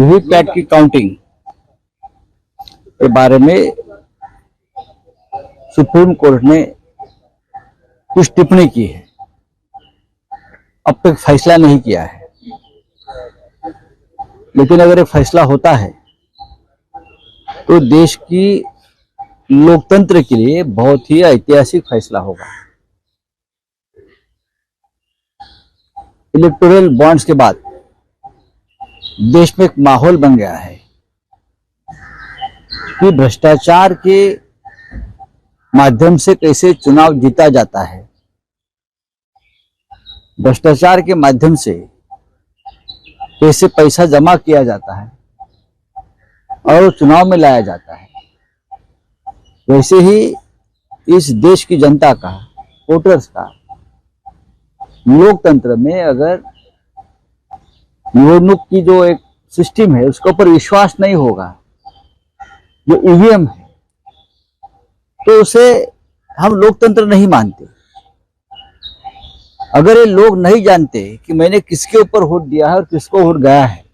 VVPAT की counting के बारे में सुप्रीम कोर्ट ने कुछ टिप्पणी की है। अब तक फैसला नहीं किया है। लेकिन अगर एक फैसला होता है तो देश की लोकतंत्र के लिए बहुत ही ऐतिहासिक फैसला होगा। इलेक्टोरल बॉन्ड्स के बाद देश में एक माहौल बन गया है कि भ्रष्टाचार के माध्यम से कैसे चुनाव जीता जाता है। भ्रष्टाचार के माध्यम से कैसे पैसा जमा किया जाता है और चुनाव में लाया जाता है। वैसे ही इस देश की जनता का, वोटर्स का, लोकतंत्र में अगर निवडणूक की जो एक सिस्टम है, उसके ऊपर विश्वास नहीं होगा। जो ईवीएम है। तो उसे हम लोकतंत्र नहीं मानते। अगर ये लोग नहीं जानते कि मैंने किसके ऊपर वोट दिया है और किसको वोट गया है,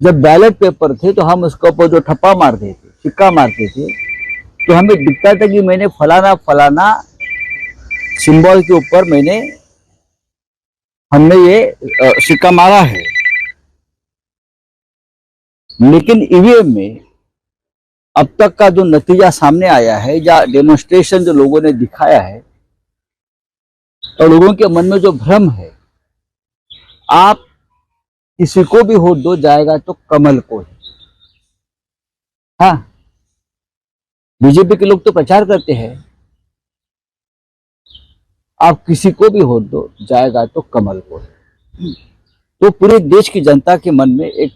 जब बैलेट पेपर थे तो हम उसके ऊपर जो ठप्पा मारते थे सिक्का मारते थे तो हमें दिखता था कि मैंने फलाना फलाना सिंबल के ऊपर मैंने हमने ये सिक्का मारा है। लेकिन ईवीएम में अब तक का जो नतीजा सामने आया है, या डेमोन्स्ट्रेशन जो लोगों ने दिखाया है और लोगों के मन में जो भ्रम है, आप किसी को भी वोट दो जाएगा तो कमल को ही। हाँ। बीजेपी के लोग तो प्रचार करते हैं। आप किसी को भी वोट दो, जाएगा तो कमल को तो पूरे देश की जनता के मन में एक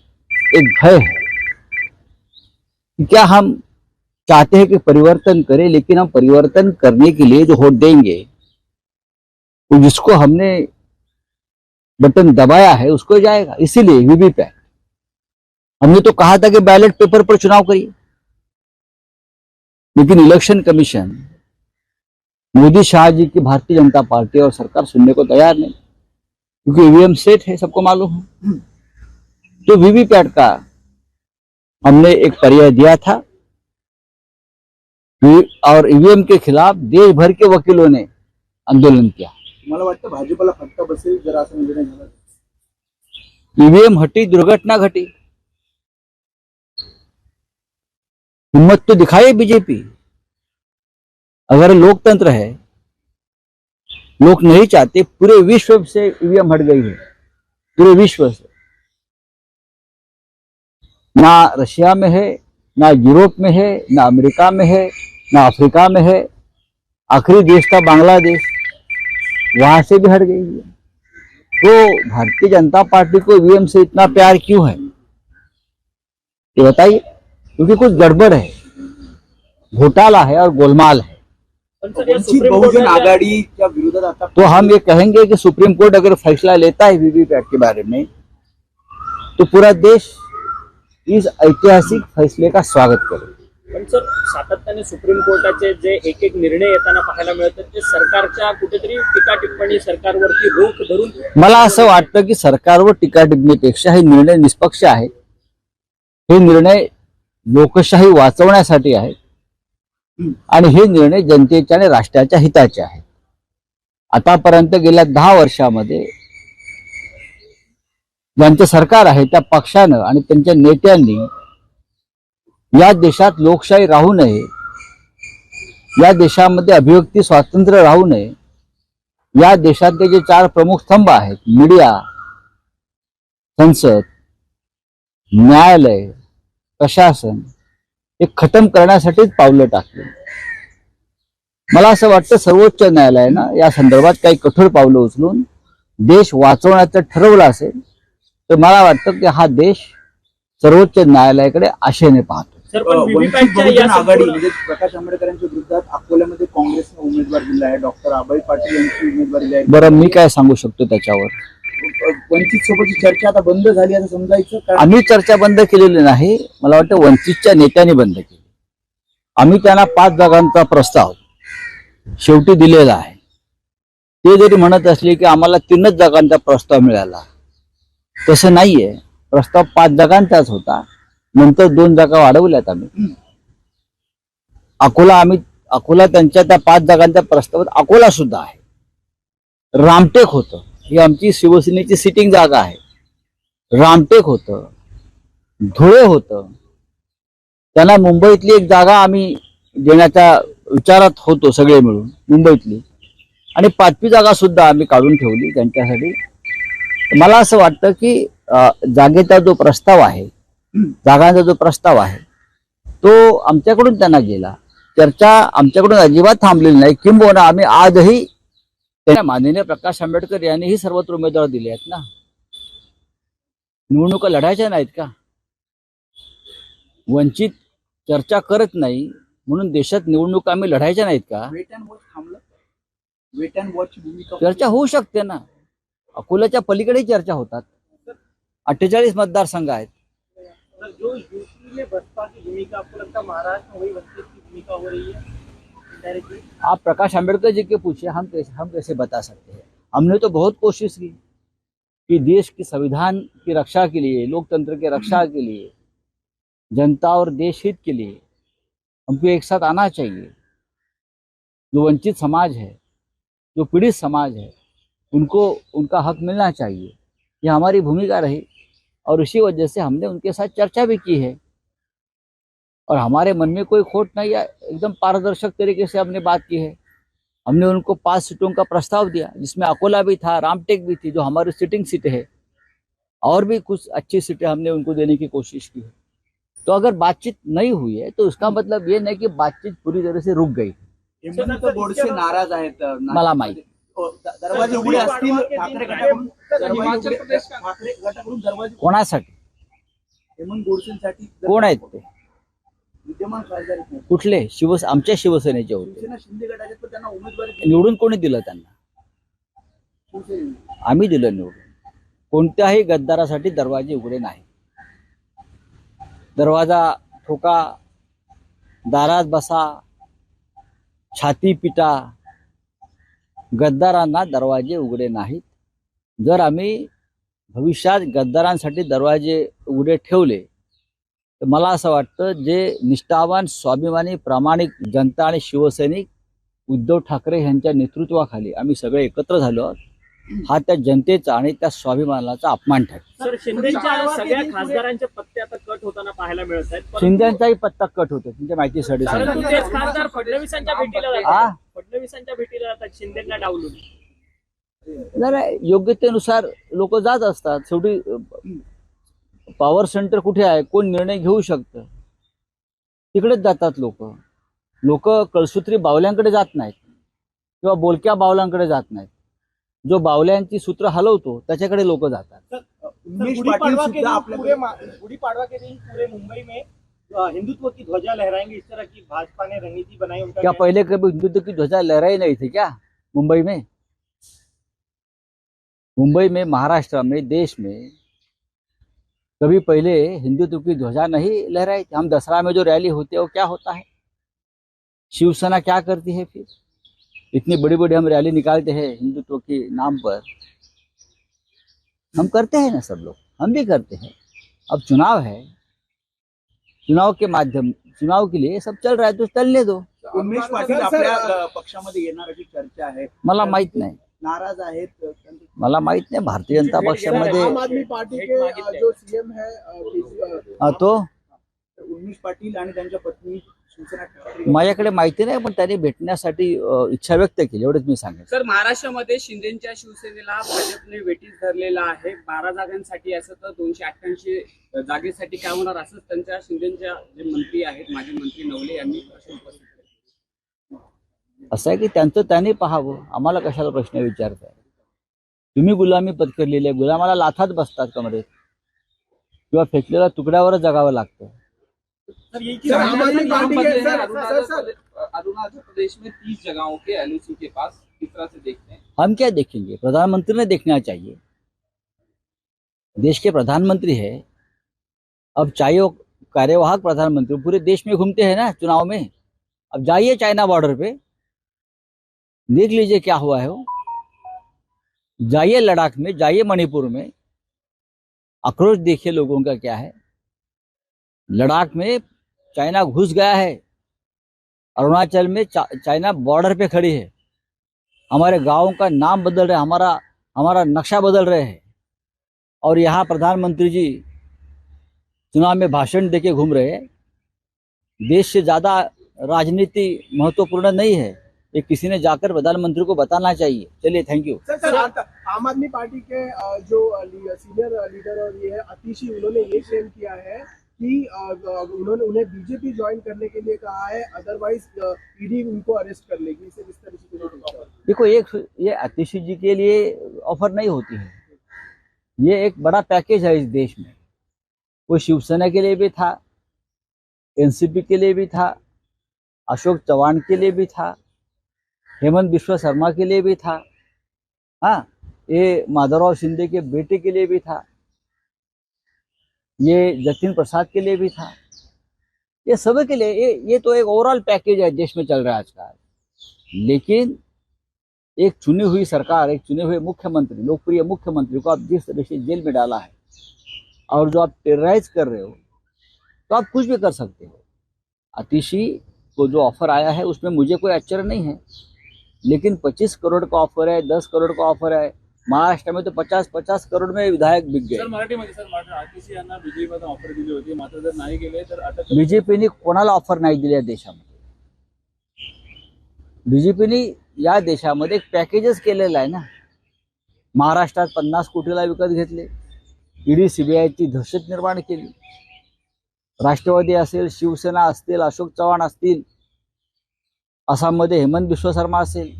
एक भय है कि क्या हम चाहते हैं कि परिवर्तन करें, लेकिन हम परिवर्तन करने के लिए जो वोट देंगे तो जिसको हमने बटन दबाया है, उसको जाएगा। इसीलिए वीवीपैट हमने तो कहा था कि बैलेट पेपर पर चुनाव करिए। लेकिन इलेक्शन कमीशन मोदी शाह जी की भारतीय जनता पार्टी और सरकार सुनने को तैयार नहीं। क्योंकि ईवीएम सेट है सबको मालूम है। तो वीवीपैट का हमने एक पर्याय दिया था और ईवीएम के खिलाफ देश भर के वकीलों ने आंदोलन किया। मला वाटतं भाजपला फटका बसेल जर असा निर्णय झाला? ईवीएम हटी दुर्घटना घटी। हिम्मत तो दिखाई बीजेपी। अगर लोकतंत्र है, लोग नहीं चाहते, पूरे विश्व से ईवीएम हट गई है, पूरे विश्व से। ना रशिया में है, ना यूरोप में है, ना अमेरिका में है, ना अफ्रीका में है, आखिरी देश था बांग्लादेश, वहाँ से भी हट गई है। तो भारतीय जनता पार्टी को ईवीएम से इतना प्यार क्यों है? ये बताइए, क्योंकि कुछ गड़बड़ है। घोटाला है और गोलमाल है। वंचित बहुजन कोर्टाच्या- आघाडीच्या विरोधात आता तो हम ये कहेंगे कि सुप्रीम कोर्ट अगर फैसला लेता है वीवीपैट के बारे में तो पूरा देश इस ऐतिहासिक फैसले का स्वागत करे। पण सर सातत्याने सुप्रीम कोर्टाचे जे एक एक निर्णय येताना पाहायला मिळतात ते सरकारच्या कुठेतरी टीका टिप्पणी सरकारवरती रोख धरून मला असं वाटतं की सरकारवर टीका टिप्पणीपेक्षा हे निर्णय निष्पक्ष आहे. हे निर्णय लोकशाही वाचवण्यासाठी आहेत आणि हे निर्णय जनतेच्या आणि राष्ट्राच्या हिताचे आहेत. आतापर्यंत गेल्या दहा वर्षामध्ये ज्यांचं सरकार आहे त्या पक्षानं आणि त्यांच्या नेत्यांनी या देशात लोकशाही राहू नये या देशामध्ये अभिव्यक्ती स्वातंत्र्य राहू नये या देशातले जे चार प्रमुख स्तंभ आहेत मीडिया संसद न्यायालय प्रशासन हे खतम करण्यासाठीच पावलं टाकले. मला असं वाटतं सर्वोच्च न्यायालयानं या संदर्भात काही कठोर पावलं उचलून देश वाचवण्याचं ठरवलं असेल तर मला वाटतं की हा देश सर्वोच्च न्यायालयाकडे आशेने पाहतो. आघाडी म्हणजे प्रकाश आंबेडकरांच्या विरोधात अकोल्यामध्ये काँग्रेसने उमेदवार दिला आहे. डॉक्टर अभय पाटील यांची उमेदवारी दिली आहे. बरं मी काय सांगू शकतो त्याच्यावर? वंचित सोबतची चर्चा आता बंद झाली असं समजायचं आम्ही चर्चा बंद केलेली नाही. मला वाटतं वंचितच्या नेत्याने बंद केली. आम्ही त्यांना पाच जागांचा प्रस्ताव शेवटी दिलेला आहे. ते जरी म्हणत असले की आम्हाला तीनच जागांचा प्रस्ताव मिळाला. तसं नाहीये. प्रस्ताव पाच जागांचाच होता. नंतर दोन जागा वाढवल्यात आम्ही. अकोला आम्ही अकोला त्यांच्या त्या पाच जागांच्या प्रस्तावात अकोला सुद्धा आहे. रामटेक होतं. ही आमची शिवसेनेची सिटिंग जागा आहे. रामटेक होतं धुळे होतं. त्यांना मुंबईतली एक जागा आम्ही देण्याच्या विचारात होतो सगळे मिळून मुंबईतली. आणि पाचवी जागा सुद्धा आम्ही काढून ठेवली त्यांच्यासाठी. मला असं वाटतं की जागेचा जो प्रस्ताव आहे जागांचा जो प्रस्ताव आहे तो आमच्याकडून त्यांना गेला. चर्चा आमच्याकडून अजिबात थांबलेली नाही. किंबहुना आम्ही आजही त्या माननीय प्रकाश आंबेडकर यांनीही सर्वत्र उमेदवार दिले आहेत ना? निवडणुका लढायच्या नाहीत का? वंचित चर्चा करत नाही म्हणून देशात निवडणुका आम्ही लढायच्या नाहीत का? चर्चा होऊ शकते ना. अकोल्याच्या पलीकडेही चर्चा होतात. अठ्ठेचाळीस मतदारसंघ आहेत. सर, जो यूपी में बसपा की भूमिका आपको लगता है महाराष्ट्र में वही वंचित की भूमिका हो रही है? डायरेक्टली आप प्रकाश आंबेडकर जी के पूछिए, हम कैसे हम कैसे बता सकते हैं? हमने तो बहुत कोशिश की कि देश की संविधान की रक्षा के लिए, लोकतंत्र की रक्षा के लिए, जनता और देश हित के लिए हमको एक साथ आना चाहिए। जो वंचित समाज है, जो पीड़ित समाज है, उनको उनका हक मिलना चाहिए। यह हमारी भूमिका रही और इसी वजह से हमने उनके साथ चर्चा भी की है। और हमारे मन में कोई खोट नहीं है एकदम पारदर्शक तरीके से हमने बात की है। हमने उनको पाँच सीटों का प्रस्ताव दिया जिसमें अकोला भी था रामटेक भी थी जो हमारी सिटिंग सीट है। और भी कुछ अच्छी सीटें हमने उनको देने की कोशिश की है। तो अगर बातचीत नहीं हुई है तो उसका मतलब ये नहीं कि बातचीत पूरी तरह से रुक गई। हेमंत गोडसे नाराज़ आहेत मला माहिती. दरवाजे उघडे असतील कोणासाठी हेमंत गोडसेंसाठी कोण आहेत ते विद्यमान खासदार आहेत ना. कुठले शिवस आमच्या शिवसेनेचे होते शिवसेना शिंदे गटाचे पण त्यांना उमेदवारी दिली. निवडून कोणी दिलं त्यांना शिवसेनेने. आम्ही दिलं निवडून कोणत्याही गद्दारासाठी दरवाजे उघडे नाही दरवाजा ठोका दारात बसा छाती पिटा गद्दारांना दरवाजे उघडे नाहीत जर आम्ही भविष्यात गद्दारांसाठी दरवाजे उघडे ठेवले तर मला असं वाटतं जे निष्ठावान स्वाभिमानी प्रामाणिक जनता आणि शिवसैनिक उद्धव ठाकरे यांच्या नेतृत्वाखाली आम्ही सगळे एकत्र झालो आहोत. हा त्या जनतेचा आणि त्या स्वाभिमानाचा अपमान ठरेल सगळ्या खासदारांचे पत्ते आता कट होताना पाहायला मिळत आहेत. परंतु- शिंद्यांचाही पत्ता कट होतो तुमच्या माहितीसाठी खासदार फडणवीसांच्या भेटीला आ? जातात फडणवीसांच्या भेटीला जातात शिंदेना डावलून. जरा योग्यतेनुसार लोक जात असतात. शेवटी पॉवर सेंटर कुठे आहे कोण निर्णय घेऊ शकतं? तिकडेच जातात लोक. लोक कळसूत्री बावल्यांकडे जात नाहीत किंवा बोलक्या बावल्यांकडे जात नाहीत. जो बावल्यांची सूत्र हलवतो त्याच्याकडे लोक जातात. मुंबई में. हिंदुत्व की ध्वजा लहराएंगे इस तरह की भाजपा ने रणनीति बनाई उनका क्या पहले कभी हिंदुत्व की ध्वजा लहराई नहीं थी क्या मुंबई में? मुंबई में महाराष्ट्र में देश में कभी पहले हिंदुत्व की ध्वजा नहीं लहराई थी। हम दसरा में जो रैली होती है वो क्या होता है? शिवसेना क्या करती है फिर? इतनी बड़ी बड़ी हम रैली निकालते हैं हिंदुत्व के नाम पर। हम करते हैं ना सब लोग। हम भी करते हैं। अब चुनाव है। चुनाव के माध्यम चुनाव के लिए सब चल रहा है तो चलने दो। उमेश पाटील आपल्या पक्षामध्ये चर्चा आहे मला माहित नाही। नाराज आहेत. मला माहीत नाही भारतीय जनता पक्षामध्ये आम आदमी पार्टी के जो सीएम है हा, तो? उमेश पाटील आणि त्यांच्या पत्नी शिवसेना ठाकरे माझ्याकडे माहिती नाही पण त्यांनी भेटण्यासाठी इच्छा व्यक्त केली एवढंच मी सांगेन. सर महाराष्ट्रामध्ये शिंदेच्या शिवसेनेला भाजपने वेटीस धरलेला आहे. बारा जागांसाठी असं तर दोनशे अठ्ठ्याऐंशी जागेसाठी काय होणार असंच त्यांच्या शिंदेच्या जे मंत्री आहेत माजी मंत्री नवले यांनी उपस्थित केले. असं आहे की त्यांचं त्यांनी पाहावं. आम्हाला कशाला प्रश्न विचारताय? तुम्ही गुलामी पत्करलेली आहे गुलामाला लाथात बसतात कमरेत. किंवा फेकलेल्या तुकड्यावरच जगावं लागतं. सर यही चीज़ आम आदमी पार्टी के सर सर अरुणाचल प्रदेश- में तीस जगहों के एलओसी के पास किस तरह से देखते हैं? हम क्या देखेंगे? प्रधानमंत्री ने देखना चाहिए। देश के प्रधानमंत्री है। अब चाहे वो कार्यवाहक प्रधानमंत्री पूरे देश में घूमते हैं ना चुनाव में? अब जाइए चाइना बॉर्डर पे। देख लीजिए क्या हुआ है वो। जाइए लद्दाख में जाइए मणिपुर में। आक्रोश देखिए लोगों का क्या है। लद्दाख में चाइना घुस गया है। अरुणाचल में चा, चाइना बॉर्डर पे खड़ी है। हमारे गाँव का नाम बदल रहे हमारा हमारा नक्शा बदल रहे हैं। और यहाँ प्रधानमंत्री जी चुनाव में भाषण देके घूम रहे हैं। देश से ज़्यादा राजनीति महत्वपूर्ण नहीं है। ये किसी ने जाकर प्रधानमंत्री को बताना चाहिए। चलिए थैंक यू सर सर आम आदमी पार्टी के जो सीनियर लीडर और ये है अतिशी उन्होंने ये क्लेम किया है कि उन्होंने उन्हें बीजेपी ज्वाइन करने के लिए कहा है अदरवाइज़ ईडी उनको अरेस्ट कर लेगी। इसे किस तरह से देखो एक ये अतिशी जी के लिए ऑफ़र नहीं होती है। ये एक बड़ा पैकेज है इस देश में। वो शिवसेना के लिए भी था एनसीपी के लिए भी था अशोक चौहान के लिए भी था हेमंत बिश्वा शर्मा के लिए भी था। हाँ ये माधवराव शिंदे के बेटे के लिए भी था। ये जतिन प्रसाद के लिए भी था। ये सभी के लिए, ये ये तो एक ओवरऑल पैकेज है देश में चल रहा है आज का लेकिन एक चुनी हुई सरकार, एक चुने हुए मुख्यमंत्री, लोकप्रिय मुख्यमंत्री को आप जिस तरह से जेल में डाला है और जो आप टेरराइज कर रहे हो तो आप कुछ भी कर सकते हो। अतिशी को जो ऑफ़र आया है, उसमें मुझे कोई आश्चर्य नहीं है। लेकिन 25 करोड़ का ऑफ़र है 10 करोड़ का ऑफ़र है। महाराष्ट्र में तो 50 50 करोड़ में विधायक बिक गए। बीजेपीने कोणाला ऑफ़र नाही दिली या देशामध्ये? बीजेपीने या देशामध्ये एक पॅकेजच केलेलं आहे ना. महाराष्ट्रात पन्नास कोटीला विकत घेतले. ईडी सीबीआयची दहशत निर्माण केली. राष्ट्रवादी असेल शिवसेना असतील अशोक चव्हाण असतील आसाममध्ये हेमंत बिश्व शर्मा असेल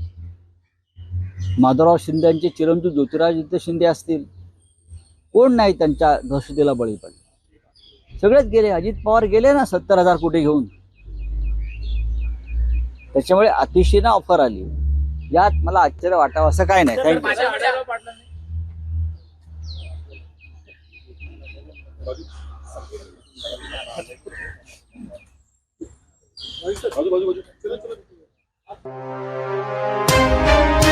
माधवराव शिंदेचे चिरंजीव ज्योतिरादित्य शिंदे असतील कोण नाही त्यांच्या दहशतीला बळी पडले? सगळेच गेले. अजित पवार गेले ना सत्तर हजार कोटी घेऊन. त्याच्यामुळे अतिशय ना ऑफर आली. यात मला आश्चर्य वाटावं असं काय नाही. Thank you Thank you.